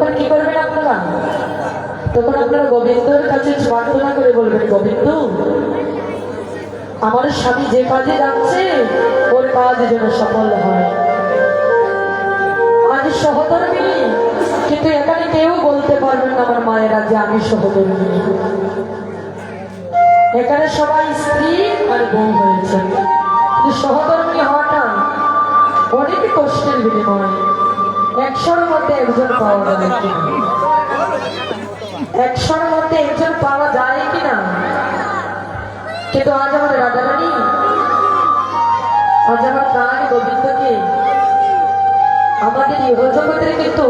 তখন কি করবেন আপনারা? তখন আপনারা গোবিন্দর কাছে প্রার্থনা করে বলবেন, গোবিন্দ, আমার স্বামী যে কাজে যাচ্ছে, ওর কাজ যেন সফল হয়। আজ সহধর্মিনী, কিন্তু এখানে কেউ বলতে পারবেন না আমার মায়েরা যে আমি সহধর্মিনী। এখানে সবাই স্ত্রী আর বউ হয়েছে। সহধর্মিনী হওয়াটা অনেক কষ্টের বিনিময়। একশোর মধ্যে একজন পাওয়া যাবে একশোর মধ্যে একজন পাওয়া যায় কিনা? কিন্তু আজ আমার রাধারানী, আজ আমার প্রাণ গোবিন্দকে, আমাদের ইহজগতের কিন্তু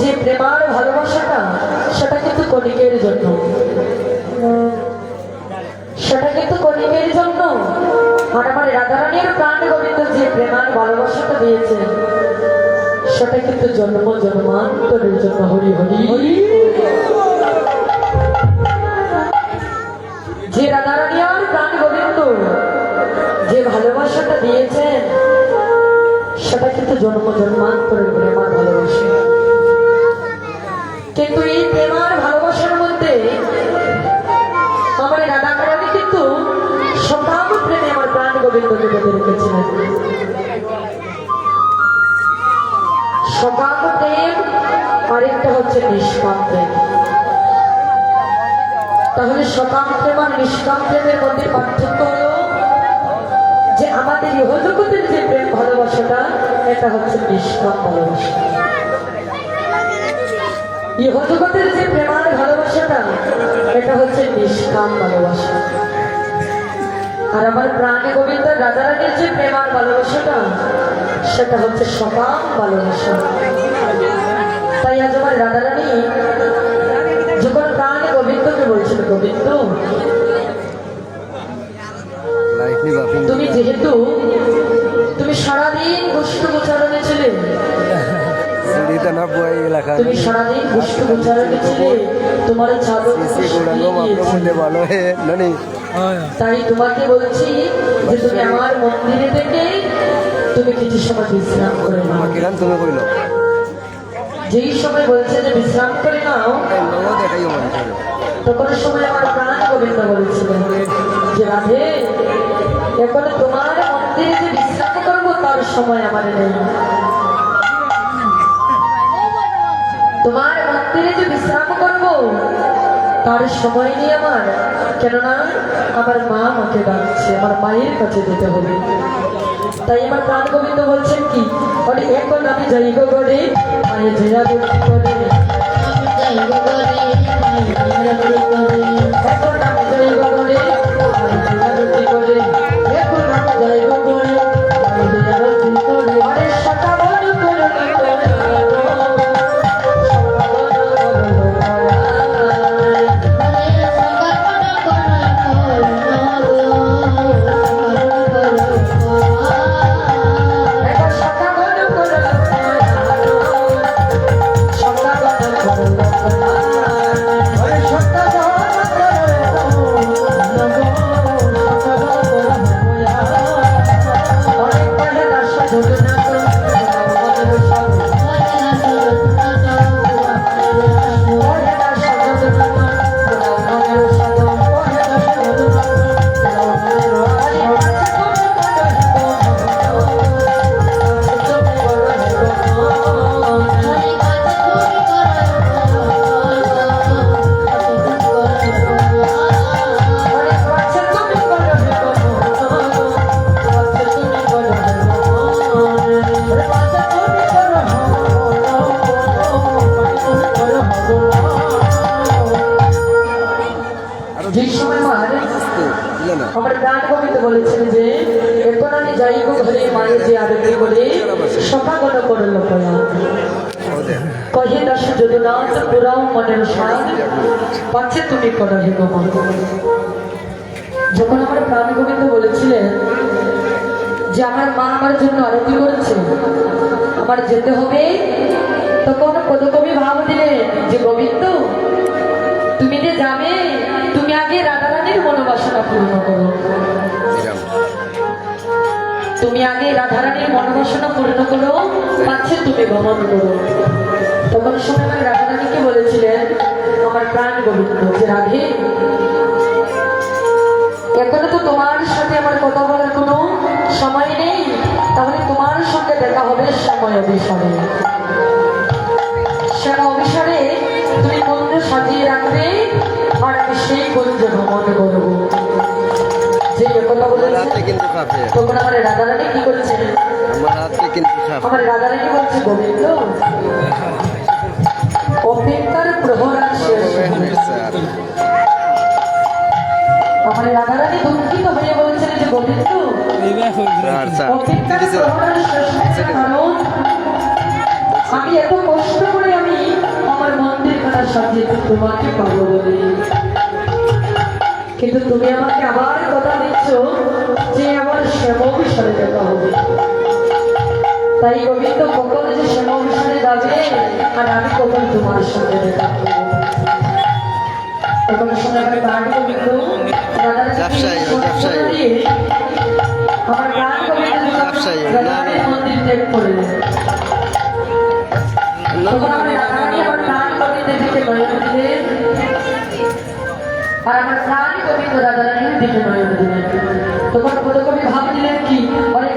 যে প্রেমার ভালোবাসাটা, সেটা কিন্তু কণিকের জন্য। সেটা কিন্তু কণিকের জন্য। আর আমার রাধারানীর প্রাণ গোবিন্দ যে প্রেমার ভালোবাসাটা দিয়েছে সেটা কিন্তু জন্ম, জন্মান্তরের জন্য হরি হরি। যে রাধারানী আর প্রাণ গোবিন্দ, যে ভালোবাসাটা দিয়েছেন, সেটা কিন্তু জন্ম, জন্মান্তরের প্রেমার ভালোবাসা। কিন্তু এই প্রেমার ভালোবাসার মধ্যে আমার রাধাকারানি কিন্তু সকাম প্রেমে আমার প্রাণ গোবিন্দকে বেঁধে রেখেছিলেন। সকাম প্রেম, আরেকটা হচ্ছে নিষ্কাম প্রেম। তাহলে সকাম প্রেম আর নিষ্কাম প্রেমের মধ্যে পার্থক্য হলো যে আমাদের ইহজগতের যে প্রেম ভালোবাসাটা, এটা হচ্ছে নিষ্কাম ভালোবাসা। ইহজগতের যে প্রেমার ভালোবাসাটা, এটা হচ্ছে নিষ্কাম ভালোবাসা। আর আমার প্রাণী গোবিন্দ রাধারানীর যে প্রেমার ভালোবাসাটা সেটা হচ্ছে সকাম ভালোবাসা। তাই আজ আমার রাধারানী যখন প্রাণী গোবিন্দকে বলছিল গোবিন্দ তুমি যেহেতু তুমি সারাদিন গোষ্ঠ গোচারণে ছিলে তুমি সারাদিন গোষ্ঠ গোচারণে ছিলে তোমার মাপলো ভালো তাই তোমাকে বলছি যে তুমি আমার মন্দিরে থেকে তুমি কিছু সময় বিশ্রাম করে নাও। তুমি কইলো যেই সময় বলছে যে বিশ্রাম করে নাও তখন সময় আমার প্রাণ গোবিন্দ বলেছিলেন যে রাধে এখন তোমার মন্দিরে যে বিশ্রাম করব তার সময় আমার নেই। তোমার মন্দিরে যে বিশ্রাম করব তার সময় নেই আমার। কেননা আমার মা আমাকে ডাকছে, আমার মায়ের কাছে যেতে হবে। তাই আমার প্রাণ গোবিন্দ বলছেন কি এখন আমি যাইব করে মায়ের জয়া করে বলেছেন যে আমি যাইব ঘরে মায়ের যে আরতি বলে সকাগত করল কহে দাস যদুনাথ পুরাও মনের সাজ পাচ্ছে তুমি করো হে যখন আমার প্রাণ গোবিন্দ বলেছিলেন যে, আমার মা আমার জন্য আরতি করছে, আমার যেতে হবে, তখন কবি ভাব দিলেন যে, গোবিন্দ, তুমি যে যাবে, তুমি আগে রাধারানীর মনোবাসনা পূর্ণ করো। তুমি আগে রাধারানীর মনোবাসনা পূর্ণ করো পাচ্ছে তুমি ভ্রমণ করো। তখন সময় রাধারানীকে বলেছিলেন, আমার প্রাণ গোবিন্দ, যে রাধে। এখনও তো তোমার সাথে আমার কথা বলার কোনো সময় নেই। তাহলে তোমার সঙ্গে দেখা হবে, সময় অবিসরে হাতে কিন্তু খাবে তখন আমার রাধারানী কি করছেন আমার হাতে কিন্তু খাবে আমার রাধারানী বলছে? গোবিন্দ? অপেক্ষার প্রহরা শেষ আমার রাধারানী দুঃখিত হয়ে বলছেন যে গোবিন্দ স্যার স্যার অপেক্ষার প্রহরা শেষ কারণ আমি এত কষ্ট করে আমি আমার মন্দির খানা সাজিয়ে তোমাকে পাবো বলে। কিন্তু তুমি আমাকে আবার যে আমার শ্যাম বিষয়ে দেখা হবে। তাই গোবিন্দ কখন যে শ্যাম বিষয়ে যাবে আর আমি কখন তোমার সঙ্গে দেখা তখন গোবিন্দ আমার প্রাণ গোবিন্দ। মন্দির ত্যাগ করে তখন আমার রাধারানী আমার প্রাণ গোবিন্দের দিকে নয়ন দিলেন আর আমার প্রাণ গোবিন্দ দাদা দিকে নয়ন দিলেন তখন পদকবি ভাব দিলেন কি? অরে